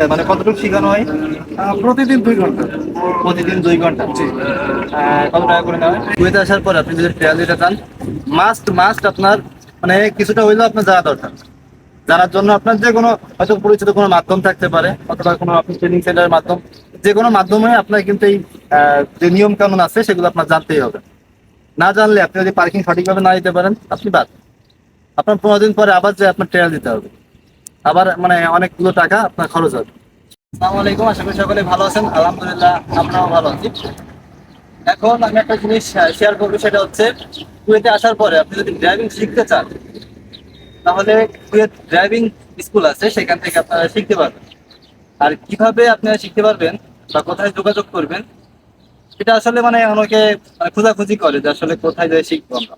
মানে কতটুকু শেখানো হয়? আহ, প্রতিদিন দুই ঘণ্টা। প্রতিদিন দুই ঘণ্টা। কত টাকা করে নেওয়া হয়? কুয়েতে আসার পর আপনি যদি ট্রায়াল দিতে চান মাস্ট মাস্ট আপনার মানে কিছুটা হইলেও আপনার জানা দরকার। জানার জন্য আপনার যে কোনো হয়তো পরিচিত কোনো মাধ্যম থাকতে পারে অথবা কোনো আপনি ট্রেনিং সেন্টারের মাধ্যম যে কোনো মাধ্যমে আপনার কিন্তু এই আহ, যে নিয়ম কানুন আছে সেগুলো আপনার জানতেই হবে। না জানলে আপনি যদি পার্কিং সঠিকভাবে না দিতে পারেন আপনি বাদ। আপনার পনেরো দিন পরে আবার যে আপনার ট্রায়াল দিতে হবে। আবার মানে অনেকগুলো টাকা আপনার খরচ হবে। আসসালামু আশা করি সকলে ভালো আছেন। আলহামদুলিল্লাহ, আমরাও ভালো আছি। এখন আমি একটা জিনিস শেয়ার করব, সেটা হচ্ছে কুয়েতে আসার পরে আপনি যদি ড্রাইভিং শিখতে চান, তাহলে কুয়েত ড্রাইভিং স্কুল আছে, সেখান থেকে আপনারা শিখতে পারবেন। আর কীভাবে আপনারা শিখতে পারবেন বা কোথায় যোগাযোগ করবেন, এটা আসলে মানে অনেকে খোঁজাখুঁজি করে যে আসলে কোথায় যাই শিখব আমরা।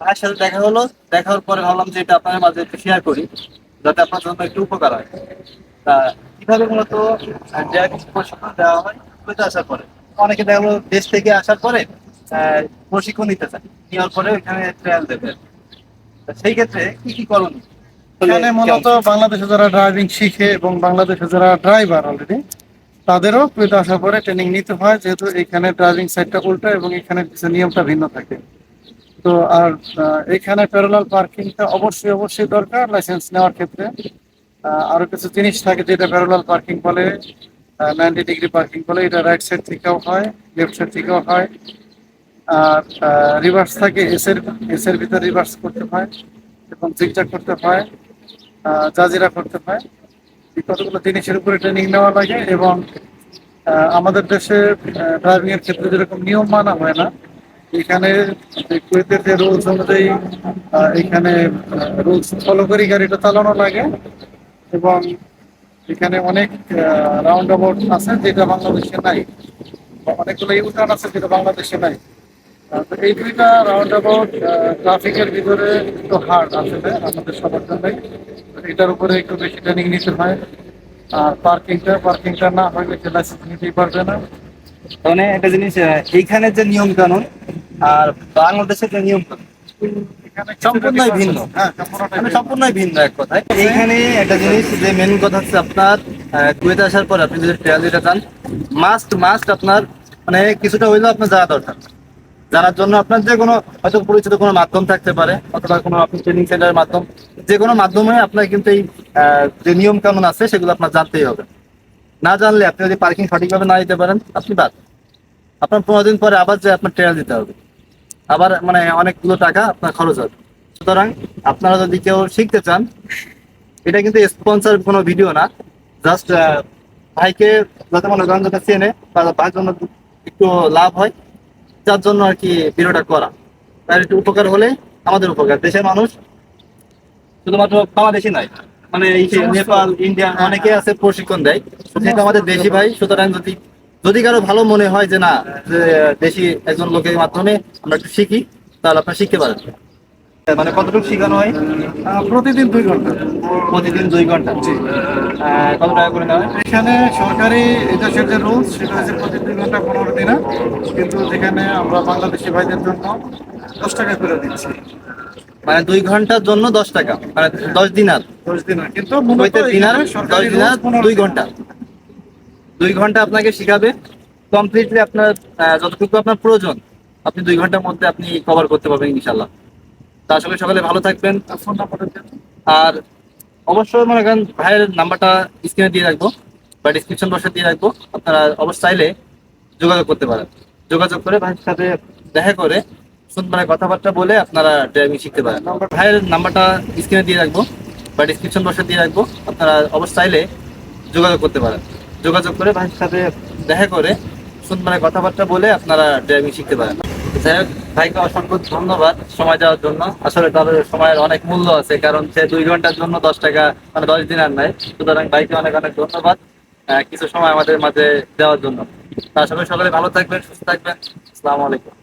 ভাইয়ের সাথে দেখা হলো। দেখা হওয়ার পরে ভাবলাম যে এটা আপনাদের মাঝে একটু শেয়ার করি, যাতে আপনার জন্য একটু উপকার হয়। তা কীভাবে মূলত ড্রাইভিং প্রশিক্ষণ দেওয়া হয় কুয়েতে আসার পরে। অনেকে দেখা গেলো দেশ থেকে আসার পরে প্রশিক্ষণ নিতে চায়। নেওয়ার পরে ওইখানে ট্রায়াল দেবে। সেই ক্ষেত্রে কি কি করণ এখানে মূলত বাংলাদেশে যারা ড্রাইভিং শিখে এবং বাংলাদেশে যারা ড্রাইভার অলরেডি তাদেরও কুয়েতে আসার পরে ট্রেনিং নিতে হয়। যেহেতু এখানে ড্রাইভিং সাইডটা উল্টা এবং এখানে কিছু নিয়মটা ভিন্ন থাকে। তো আর এখানে প্যারালাল পার্কিংটা অবশ্যই অবশ্যই দরকার লাইসেন্স নেওয়ার ক্ষেত্রে। আহ, আরও কিছু জিনিস থাকে যেটা প্যারালাল পার্কিং বলে নাইনটি ডিগ্রি পার্কিং বলে এটা রাইট সাইড থেকেও হয় লেফট সাইড থেকেও হয়। আর রিভার্স থাকে এসের এসের ভিতরে রিভার্স করতে হয় এবং জিগজাগ করতে হয় জাজিরা করতে হয়। এই কতগুলো জিনিসের উপরে ট্রেনিং নেওয়া লাগে এবং আমাদের দেশে ড্রাইভিংয়ের ক্ষেত্রে যেরকম নিয়ম মানা হয় না এখানে কুয়েতের যে রুলস অনুযায়ী এখানে রুলস ফলো করে, গাড়িটা চালানো লাগে। এবং এখানে অনেক রাউন্ড অ্যাবাউট আছে যেটা বাংলাদেশে নাই। অনেকগুলো ইউটার্ন আছে যেটা বাংলাদেশে নাই। তো এই দুইটা রাউন্ড অ্যাবাউট ট্রাফিকের ভিতরে একটু হার্ড আসলে আমাদের সবার জন্যই। এটার উপরে একটু বেশি ট্রেনিং নিতে হয়। আর পার্কিংটা পার্কিংটা না হলে লাইসেন্স নিতেই পারবে না। মানে একটা জিনিস এইখানে যে নিয়ম কানুন আর বাংলাদেশের যে নিয়ম সম্পূর্ণই ভিন্ন। হ্যাঁ মানে ভিন্ন। সম্পূর্ণই ভিন্ন এক কথায়। এইখানে একটা জিনিস যে মেন কথা হচ্ছে আপনার আহ, কুয়েতে আসার পর আপনি যদি ট্রায়াল দিতে চান মাস্ট মাস্ট আপনার মানে কিছুটা হইলেও আপনার জানা দরকার। জানার জন্য আপনার যে কোনো হয়তো পরিচিত কোনো মাধ্যম থাকতে পারে অথবা কোনো আপনি ট্রেনিং সেন্টারের মাধ্যম যে কোনো মাধ্যমে আপনার কিন্তু এই আহ, যে নিয়ম কানুন আছে সেগুলো আপনার জানতেই হবে। না জানলে আপনি যদি পার্কিং সঠিকভাবে না দিতে পারেন আপনি বাদ। আপনার পনেরো দিন পরে আবার যে আপনার ট্রায়াল দিতে হবে। আবার মানে অনেকগুলো টাকা আপনার খরচ হবে। সুতরাং আপনারা যদি কেউ শিখতে চান এটা কিন্তু স্পন্সর কোনো ভিডিও না জাস্ট ভাইকে যাতে মনে করেন যাতে চেনে বা ভাইয়ের জন্য একটু লাভ হয় যার জন্য আর কি ভিডিওটা করা। তার একটু উপকার হলে আমাদের উপকার। দেশের মানুষ শুধুমাত্র বাংলাদেশি নাই মানে এই নেপাল ইন্ডিয়া অনেকে আছে প্রশিক্ষণ দেয়। সেটা আমাদের দেশি ভাই সুতরাং যদি যদি কারও ভালো মনে হয় যে না যে দেশি একজন লোকের মাধ্যমে আমরা একটু শিখি তাহলে আপনারা শিখতে পারেন। মানে কতটুকু শেখানো হয়? প্রতিদিন দুই ঘণ্টা। প্রতিদিন দুই ঘণ্টা। জি। কত টাকা করে নেওয়া হয়? এখানে সরকারি এদেশের যে রুলস সেটা হচ্ছে প্রতি দুই ঘণ্টা পনেরো দিনে। কিন্তু যেখানে আমরা বাংলাদেশি ভাইদের জন্য দশ টাকা করে দিচ্ছি। মানে দুই ঘণ্টার জন্য দশ টাকা মানে দশ দিনার। দশ দিনে কিন্তু দিনার দশ দিনার দুই ঘণ্টা। দুই ঘণ্টা আপনাকে শিখাবে। কমপ্লিটলি আপনার যতটুকু আপনার প্রয়োজন আপনি দুই ঘণ্টার মধ্যে আপনি কভার করতে পারবেন ইনশাল্লাহ তা আসলে সকালে ভালো থাকবেন। আর অবশ্যই মনে করেন ভাইয়ের নাম্বারটা স্ক্রিনে দিয়ে রাখব বা ডিসক্রিপশন বসে দিয়ে রাখব। আপনারা অবশ্যই চাইলে যোগাযোগ করতে পারেন। যোগাযোগ করে ভাইয়ের সাথে দেখা করে সুন্দর কথাবার্তা বলে আপনারা ড্রাইভিং শিখতে পারেন। ভাইয়ের নাম্বারটা স্ক্রিনে দিয়ে রাখব বা ডিসক্রিপশন বসে দিয়ে রাখব। আপনারা অবশ্যই চাইলে যোগাযোগ করতে পারেন। যোগাযোগ করে ভাইয়ের সাথে দেখা করে সুন্দর কথাবার্তা বলে আপনারা ড্রাইভিং শিখতে পারেন। যাই হোক, ভাইকে অসংখ্য ধন্যবাদ সময় দেওয়ার জন্য। আসলে তাদের সময়ের অনেক মূল্য আছে, কারণ সে দুই ঘণ্টার জন্য দশ টাকা মানে দশ দিন আর নেয় সুতরাং ভাইকে অনেক অনেক ধন্যবাদ কিছু সময় আমাদের মাঝে দেওয়ার জন্য। তা আসলে সকালে ভালো থাকবেন, সুস্থ থাকবেন। আসসালামু আলাইকুম।